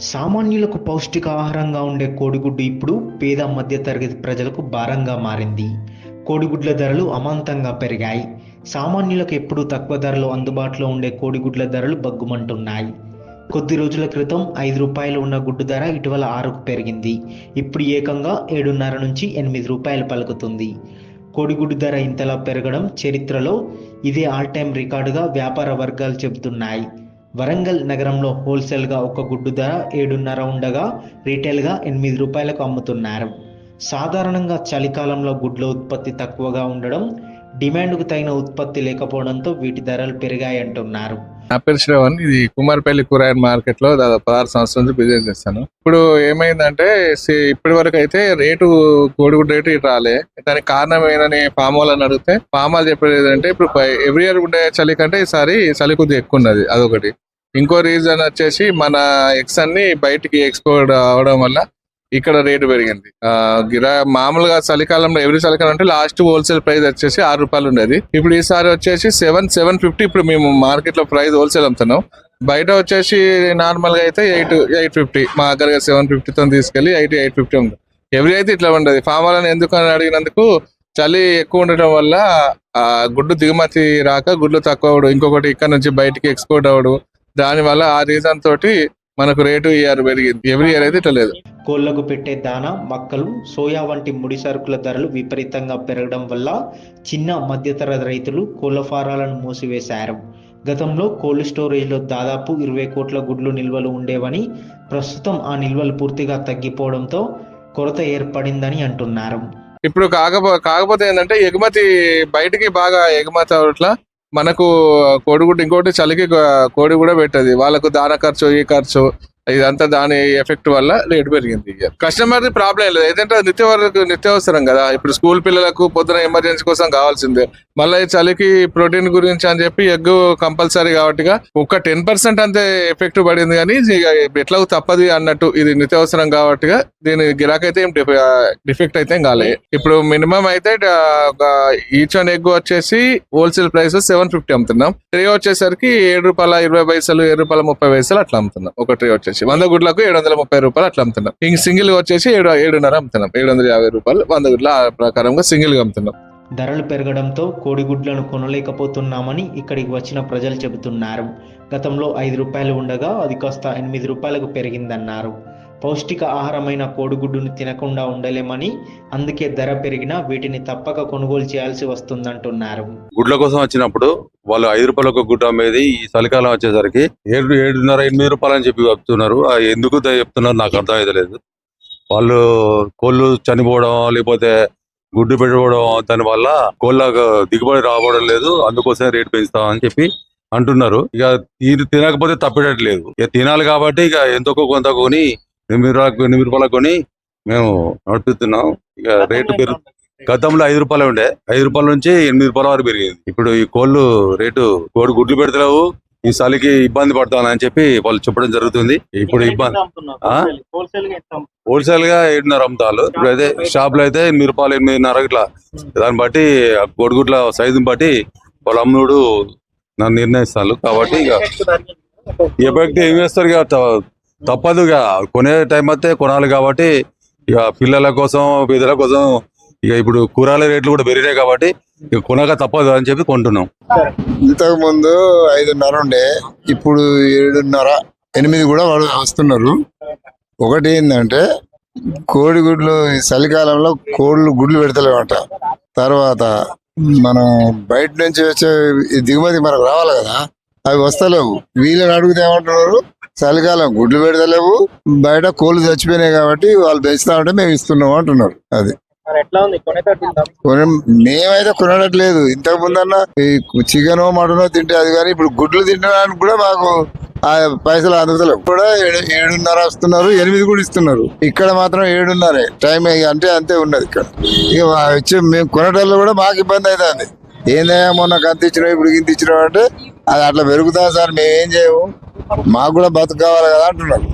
సామాన్యులకు పౌష్టికాహారంగా ఉండే కోడిగుడ్డు ఇప్పుడు పేద మధ్యతరగతి ప్రజలకు భారంగా మారింది. కోడిగుడ్ల ధరలు అమాంతంగా పెరిగాయి. సామాన్యులకు ఎప్పుడూ తక్కువ ధరలో అందుబాటులో ఉండే కోడిగుడ్ల ధరలు బగ్గుమంటున్నాయి. కొద్ది రోజుల క్రితం ఐదు రూపాయలు ఉన్న గుడ్డు ధర ఇటీవల ఆరుకు పెరిగింది. ఇప్పుడు ఏకంగా ఏడున్నర నుంచి ఎనిమిది రూపాయలు పలుకుతుంది. కోడిగుడ్డు ధర ఇంతలా పెరగడం చరిత్రలో ఇదే ఆల్ టైం రికార్డుగా వ్యాపార వర్గాలు చెబుతున్నాయి. వరంగల్ నగరంలో హోల్సేల్గా ఒక గుడ్డు ధర ఏడున్నర ఉండగా రీటైల్గా ఎనిమిది రూపాయలకు అమ్ముతున్నారు. సాధారణంగా చలికాలంలో గుడ్ల ఉత్పత్తి తక్కువగా ఉండడం డిమాండ్కు తగిన ఉత్పత్తి లేకపోవడంతో వీటి ధరలు పెరిగాయంటున్నారు. నా పేరు శ్రవణ్ ఇది కుమార్పల్లి కూరగాయల మార్కెట్లో దాదాపు పదహారు సంవత్సరాల నుంచి బిజినెస్ చేస్తాను. ఇప్పుడు ఏమైందంటే సి- ఇప్పటి వరకు అయితే రేటు కోడిగుడ్డు రేటు ఇటు రాలే. దానికి కారణం ఏంటని ఫామ్ అని అడిగితే ఫామ్ వాళ్ళు చెప్పేది ఏంటంటే ఇప్పుడు ఎవ్రీ ఇయర్ ఉండే చలి కంటే ఈసారి చలి కొద్దిగా ఎక్కువ ఉన్నది అదొకటి. ఇంకో రీజన్ వచ్చేసి మన ఎగ్స్ అన్ని బయటికి ఎక్స్పోర్ట్ అవడం వల్ల ఇక్కడ రేటు పెరిగింది. గిరా మామూలుగా చలికాలంలో ఎవరి చలికాలం అంటే లాస్ట్ హోల్సేల్ ప్రైస్ వచ్చేసి ఆరు రూపాయలు ఉండేది. ఇప్పుడు ఈసారి వచ్చేసి సెవెన్ సెవెన్ ఫిఫ్టీ ఇప్పుడు మేము మార్కెట్లో ప్రైస్ హోల్సేల్ అమ్ముతున్నాం. బయట వచ్చేసి నార్మల్గా అయితే ఎయిట్ ఎయిట్ ఫిఫ్టీ మా దగ్గర సెవెన్ ఫిఫ్టీతో తీసుకెళ్ళి ఎయిట్ ఎయిట్ ఫిఫ్టీ ఉంది ఎవరి అయితే ఇట్లా ఉండదు. ఫామ్ వాళ్ళని ఎందుకు అని అడిగినందుకు చలి ఎక్కువ ఉండటం వల్ల ఆ గుడ్డు దిగుమతి రాక గుడ్లు తక్కువ అవడం ఇంకొకటి ఇక్కడ నుంచి బయటికి ఎక్స్పోర్ట్ అవ్వడం దానివల్ల ఆ రీజన్ తోటి మనకు రేటు ఇయర్ పెరిగింది. ఎవ్రీ ఇయర్ అయితే ఇట్లా లేదు. కోళ్ళకు పెట్టే దాన మక్కలు సోయా వంటి ముడి సరుకుల ధరలు విపరీతంగా పెరగడం వల్ల చిన్న మధ్యతరగతి రైతులు కోళ్ళ ఫారాలను మూసివేశారు. గతంలో కోల్డ్ స్టోరేజ్లో దాదాపు ఇరవై కోట్ల గుడ్లు నిల్వలు ఉండేవని ప్రస్తుతం ఆ నిల్వలు పూర్తిగా తగ్గిపోవడంతో కొరత ఏర్పడిందని అంటున్నారు. ఇప్పుడు కాకపో కాకపోతే ఏంటంటే ఎగుమతి బయటికి బాగా ఎగుమతి అవట్లా మనకు కోడిగుడ్డు ఇంకోటి చలికి కోడి కూడా పెట్టదు. వాళ్ళకు దాన ఖర్చు ఈ ఖర్చు. ఇదంతా దాని ఎఫెక్ట్ వల్ల రేటు పెరిగింది. కస్టమర్ ప్రాబ్లం లేదు. ఏంటంటే నిత్య వరకు నిత్యావసరం కదా. ఇప్పుడు స్కూల్ పిల్లలకు పొద్దున ఎమర్జెన్సీ కోసం కావాల్సిందే. మళ్ళీ చలికి ప్రోటీన్ గురించి అని చెప్పి ఎగ్ కంపల్సరీ కాబట్టి ఒక టెన్ పర్సెంట్ అంతే ఎఫెక్ట్ పడింది కానీ ఎట్లా తప్పది అన్నట్టు ఇది నిత్యావసరం కాబట్టి దీని గిరాకైతే అయితే ఏం డిఫెక్ట్ అయితే కాలే. ఇప్పుడు మినిమం అయితే ఈచ్ అండ్ ఎగ్ వచ్చేసి హోల్సేల్ ప్రైస్ సెవెన్ ఫిఫ్టీ అమ్ముతున్నాం. ట్రే వచ్చేసరికి ఏడు రూపాయల ఇరవై పైసలు ఏడు రూపాయల ముప్పై పైసలు అట్లా అమ్ముతున్నాం. ఒక ట్రే వచ్చేసి. వంద గుడ్లకు ఏడు వందల ముప్పై రూపాయలు అట్లా అమ్ముతున్నాం. ఇంక సింగిల్ వచ్చేసి ఏడు ఏడున్నర అమ్ముతున్నాం. ఏడు వందల యాభై రూపాయలు వంద గుడ్ల ఆ ప్రకారంగా సింగిల్గా అమ్ముతున్నాం. ధరలు పెరగడంతో కోడిగుడ్లను కొనలేకపోతున్నామని ఇక్కడికి వచ్చిన ప్రజలు చెబుతున్నారు. గతంలో ఐదు రూపాయలు ఉండగా అది కాస్త ఎనిమిది రూపాయలకు పెరిగిందన్నారు. పౌష్టిక ఆహారమైన కోడిగుడ్డును తినకుండా ఉండలేమని అందుకే ధర పెరిగినా వీటిని తప్పక కొనుగోలు చేయాల్సి వస్తుందంటున్నారు. గుడ్ల కోసం వచ్చినప్పుడు వాళ్ళు ఐదు రూపాయల ఒక గుడ్డ అమ్మేది ఈ చలికాలం వచ్చేసరికి ఏడు ఏడున్నర ఎనిమిది రూపాయలు అని చెప్పి చెప్తున్నారు. ఎందుకు చెప్తున్నారు నాకు అర్థం అయితే లేదు వాళ్ళు కోళ్ళు చనిపోవడం లేకపోతే గుడ్డు పెట్టుకోవడం దాని వల్ల కోళ్ళ దిగుబడి రావడం లేదు అందుకోసమే రేటు పెంచుతామని చెప్పి అంటున్నారు. ఇక ఇది తినకపోతే తప్పేటట్లేదు. ఇక తినాలి కాబట్టి ఇక ఎంతో కొంత కొని ఎనిమిది రూపాయలకు ఎనిమిది రూపాయలకు కొని మేము నడుపుతున్నాం. ఇక రేటు పెరుగు గతంలో ఐదు రూపాయలు ఉండే. ఐదు రూపాయల నుంచి ఎనిమిది రూపాయల వరకు పెరిగింది. ఇప్పుడు ఈ కోళ్ళు రేటు కోడి గుడ్లు పెడతలేవు. ఈ చలికి ఇబ్బంది పడతానని చెప్పి వాళ్ళు చెప్పడం జరుగుతుంది. ఇప్పుడు ఇబ్బంది? హోల్సేల్గా ఏడున్నర అమ్ముతారు. ఇప్పుడు అయితే షాప్లో అయితే ఎనిమిది రూపాయలు ఎనిమిదిన్నర ఇట్లా. దాన్ని బట్టి కోడిగుడ్ల సైజుని బట్టి వాళ్ళ అమ్ముడు నన్ను నిర్ణయిస్తారు కాబట్టి ఇక ఎఫెక్ట్ ఏం చేస్తారు ఇక? తప్పదు ఇక. కొనే టైం అయితే కొనాలి కాబట్టి ఇక పిల్లల కోసం పేదల కోసం ఇక ఇప్పుడు కూరగాయల రేట్లు కూడా పెరిగినాయి కాబట్టి ఇక కొనక తప్పదు అని చెప్పి కొంటున్నాం. ఇంతకు ముందు ఐదున్నర ఉండే ఇప్పుడు ఏడున్నర ఎనిమిది కూడా వాళ్ళు వస్తున్నారు. ఒకటి ఏంటంటే కోడిగుడ్లు ఈ చలికాలంలో కోళ్ళు గుడ్లు పెడతలేమంట తర్వాత మనం బయట నుంచి వచ్చే ఈ దిగుమతి మనకు రావాలి కదా అవి వస్తలేవు. వీళ్ళని అడిగితే ఏమంటున్నారు చలికాలం గుడ్లు పెడతలేవు బయట కోళ్ళు చచ్చిపోయినాయి కాబట్టి వాళ్ళు పెంచుతా ఉంటే మేము ఇస్తున్నాం అంటున్నారు. అది మేమైతే కొనట్లేదు ఇంతకు ముందన్న ఈ చికెన్ మటన్ తింటే అది కానీ ఇప్పుడు గుడ్లు తినడానికి కూడా మాకు ఆ పైసలు అందుతలేవు. కూడా ఏడు- ఏడున్నర వస్తున్నారు ఎనిమిది కూడా ఇస్తున్నారు. ఇక్కడ మాత్రం ఏడున్నరే. టైం అంటే అంతే ఉన్నది ఇక్కడ. ఇక వచ్చి మేము కొనటంలో కూడా మాకు ఇబ్బంది అవుతుంది ఏందయ్యా మొన్న కంత ఇచ్చినావు ఇప్పుడు ఇంత ఇచ్చినావు అంటే అది అట్లా పెరుగుతా సార్ మేము ఏం చేయము. మాకు కూడా బతుకు కావాలి కదా అంటున్నారు.